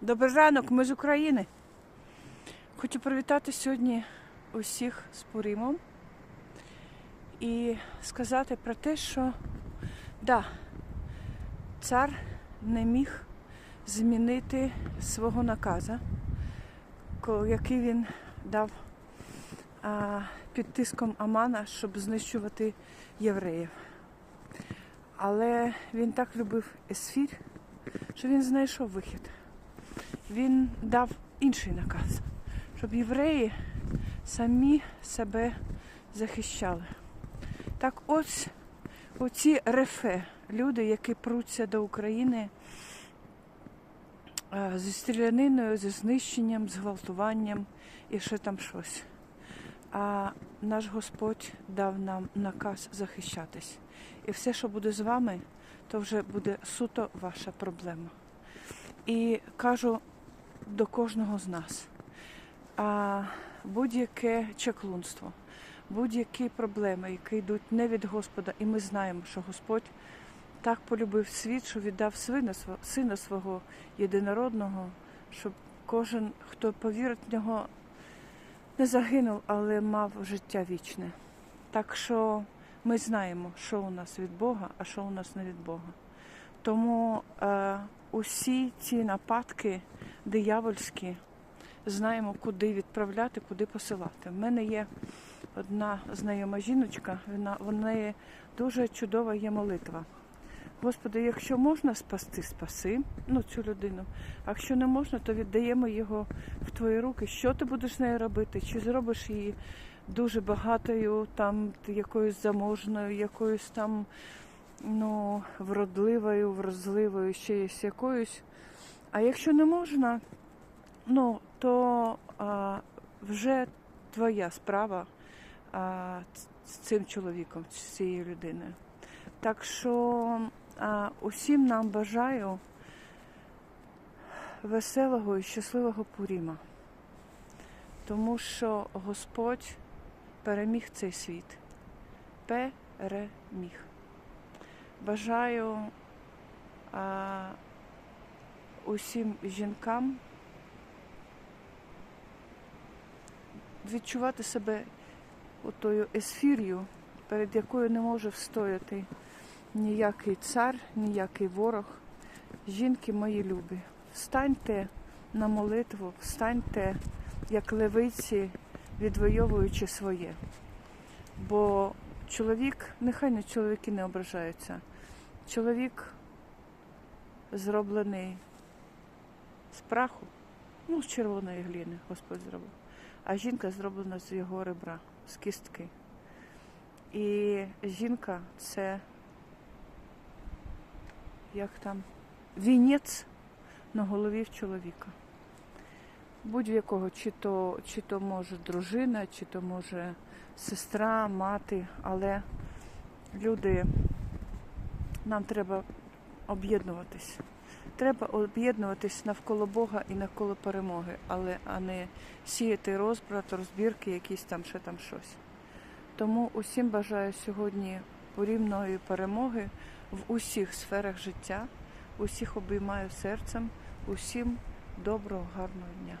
Добрий ранок, ми з України. Хочу привітати сьогодні усіх з Пурімом і сказати про те, що да, цар не міг змінити свого наказа, який він дав а, під тиском Амана, щоб знищувати євреїв. Але він так любив Есфір, що він знайшов вихід він дав інший наказ, щоб євреї самі себе захищали. Так ось оці рефе, люди, які пруться до України е, зі стріляниною, зі знищенням, зґвалтуванням і ще там щось. А наш Господь дав нам наказ захищатись. І все, що буде з вами, то вже буде суто ваша проблема. І кажу до кожного з нас. А будь-яке чаклунство, будь-які проблеми, які йдуть не від Господа, і ми знаємо, що Господь так полюбив світ, що віддав сина свого, єдинородного, щоб кожен, хто повірить в нього, не загинув, але мав життя вічне. Так що ми знаємо, що у нас від Бога, а що у нас не від Бога. Тому е, усі ці нападки диявольські знаємо, куди відправляти, куди посилати. В мене є одна знайома жіночка, вона, в неї дуже чудова є молитва. Господи, якщо можна спасти, спаси ну, цю людину. А якщо не можна, то віддаємо його в твої руки. Що ти будеш з нею робити? Чи зробиш її дуже багатою, там якоюсь заможною, якоюсь там ну, вродливою, врозливою, ще є якоюсь. А якщо не можна, ну, то а, вже твоя справа а, з цим чоловіком, з цією людиною. Так що а, усім нам бажаю веселого і щасливого Пуріма, тому що Господь переміг цей світ. Переміг. Бажаю а, усім жінкам відчувати себе отою есфір'ю, перед якою не може встояти ніякий цар, ніякий ворог. Жінки мої любі, встаньте на молитву, встаньте як левиці, відвоюючи своє. Бо чоловік, нехай не чоловіки не ображаються. Чоловік зроблений з праху, ну, з червоної гліни Господь зробив. А жінка зроблена з його ребра, з кістки. І жінка це як там вінець на голові в чоловіка. Будь-в якого, чи то, чи то може дружина, чи то може сестра, мати, але люди, нам треба об'єднуватись. Треба об'єднуватись навколо Бога і навколо перемоги, але а не сіяти розбрат, розбірки, якісь там ще там щось. Тому усім бажаю сьогодні порівної перемоги в усіх сферах життя, усіх обіймаю серцем, усім доброго, гарного дня.